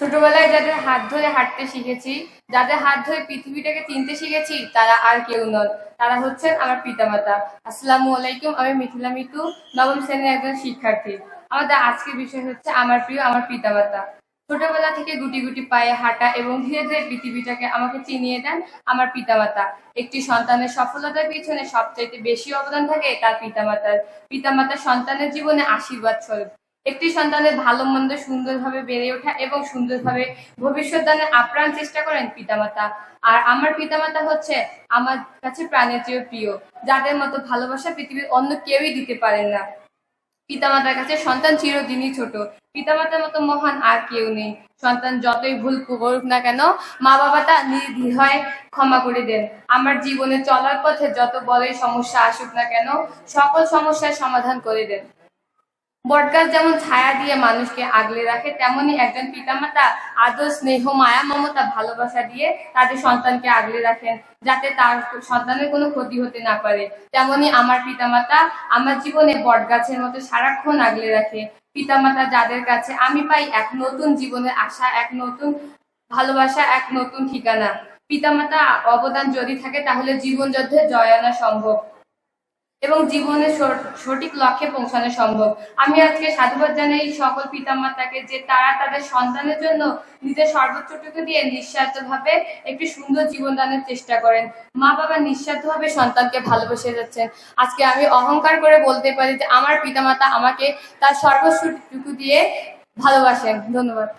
ছোটবেলায় যাদের হাত ধরে হাঁটতে শিখেছি, যাদের হাত ধরে পৃথিবীটাকে চিনতে শিখেছি, তারা আর কেউ নন। তারা হচ্ছেন আমার পিতামাতা। আসসালামু আলাইকুম, আমি মিথিলা মিতু, নবম শ্রেণির একজন শিক্ষার্থী। আমাদের আজকের বিষয় হচ্ছে আমার প্রিয় আমার পিতামাতা। ছোটবেলা থেকে গুটি গুটি পায়ে হাঁটা এবং ধীরে ধীরে পৃথিবীটাকে আমাকে চিনিয়ে দেন আমার পিতামাতা। একটি সন্তানের সফলতার পিছনে সবচাইতে বেশি অবদান থাকে তার পিতামাতার। পিতামাতা সন্তানের জীবনে আশীর্বাদ স্বরূপ। একটি সন্তানের ভালো মন্দ সুন্দরভাবে বেড়ে ওঠা এবং সুন্দরভাবে ভবিষ্যৎ দানের আপ্রাণ চেষ্টা করেন পিতামাতা। আর আমার পিতামাতা হচ্ছে আমার কাছে প্রাণের চেয়েও প্রিয়, যাদের মতো ভালোবাসা পৃথিবীর অন্য কেউই দিতে পারেন না। পিতামাতার কাছে সন্তান চিরদিনই ছোট, পিতামাতার মতো মহান আর কেউ নেই। সন্তান যতই ভুল করুক না কেন মা বাবা তা নির্দ্বিধায় ক্ষমা করে দেন। আমার জীবনে চলার পথে যত বড়ই সমস্যা আসুক না কেন, সকল সমস্যার সমাধান করে দেন। বটগাছ যেমন ছায়া দিয়ে মানুষকে আগলে রাখে, তেমনি একজন পিতামাতা আদর, স্নেহ, মায়া, মমতা, ভালোবাসা দিয়ে তাদের সন্তানকে আগলে রাখেন, যাতে তার সন্তানের কোনো ক্ষতি হতে না পারে। তেমনি আমার পিতামাতা আমার জীবনে বটগাছের মতো সারাক্ষণ আগলে রাখে। পিতামাতা যাদের কাছে আমি পাই এক নতুন জীবনের আশা, এক নতুন ভালোবাসা, এক নতুন ঠিকানা। পিতামাতা অবদান যদি থাকে তাহলে জীবন যুদ্ধে জয় আনা সম্ভব। এবং জীবনের সর- সঠিক লক্ষ্যে পৌঁছানো সম্ভব। আমি আজকে সাধুবাদ জানাই সকল পিতামাতাকে যে তারা তাদের সন্তানের জন্য নিজের সর্বোচ্চটুকু দিয়ে নিঃস্বার্থভাবে একটি সুন্দর জীবন দানের চেষ্টা করেন। মা বাবা নিঃস্বার্থভাবে সন্তানকে ভালোবেসে যাচ্ছেন। আজকে আমি অহংকার করে বলতে পারি যে আমার পিতামাতা আমাকে তার সর্বস্বটুকু দিয়ে ভালোবাসেন। ধন্যবাদ।